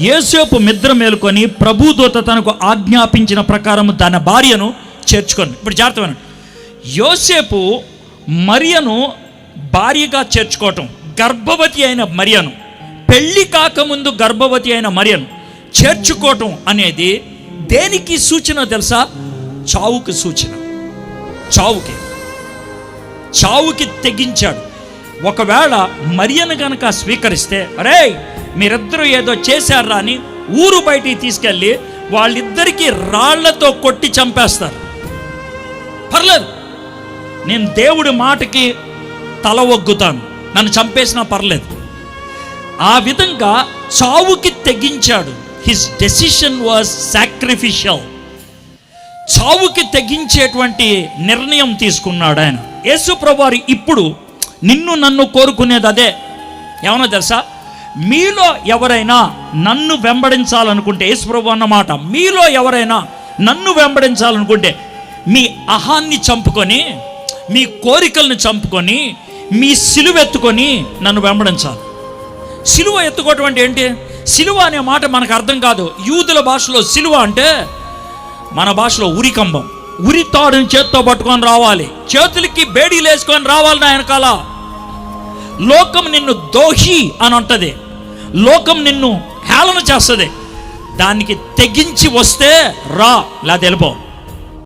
యేసేపు మిద్ర మేలుకొని ప్రభుదూత తనకు ఆజ్ఞాపించిన ప్రకారం తన భార్యను చేర్చుకొని ఇప్పుడు జాగ్రత్త యోసేపు మరియను భార్యగా చేర్చుకోవటం గర్భవతి అయిన మరియను పెళ్ళి కాకముందు గర్భవతి అయిన మరియను చేర్చుకోవటం అనేది దేనికి సూచన తెలుసా? చావుకి సూచన. చావుకి. చావుకి తెగించాడు. ఒకవేళ మరియను కనుక స్వీకరిస్తే అరే మీరిద్దరూ ఏదో చేశారా అని ఊరు బయటికి తీసుకెళ్ళి వాళ్ళిద్దరికీ రాళ్ళతో కొట్టి చంపేస్తారు. పర్లేదు. నేను దేవుడి మాటకి తల ఒగ్గుతాను. నన్ను చంపేసినా పర్లేదు. ఆ విధంగా చావుకి తెగించాడు. హిస్ డెసిషన్ వాజ్ సాక్రిఫిషియల్ చావుకి తెగించేటువంటి నిర్ణయం తీసుకున్నాడు ఆయన. యేసు ఇప్పుడు నిన్ను నన్ను కోరుకునేది అదే. ఏమన్నా తెలుసా? మీలో ఎవరైనా నన్ను వెంబడించాలనుకుంటే యేసుప్రభు అన్నమాట మీలో ఎవరైనా నన్ను వెంబడించాలనుకుంటే మీ అహాన్ని చంపుకొని మీ కోరికలను చంపుకొని మీ సిలువ ఎత్తుకొని నన్ను వెంబడించాలి. సిలువ ఎత్తుకోవటం అంటే ఏంటి? సిలువ అనే మాట మనకు అర్థం కాదు. యూదుల భాషలో సిలువ అంటే మన భాషలో ఉరికంబం. ఉరి తాడుని చేత్తో పట్టుకొని రావాలి. చేతులకి బేడీలు వేసుకొని రావాలి నా వెనకాల. లోకం నిన్ను దోషి అని అంటది. లోకం నిన్ను హేళన చేస్తుంది. దానికి తెగించి వస్తే రా లేదా వెళ్ళిపో.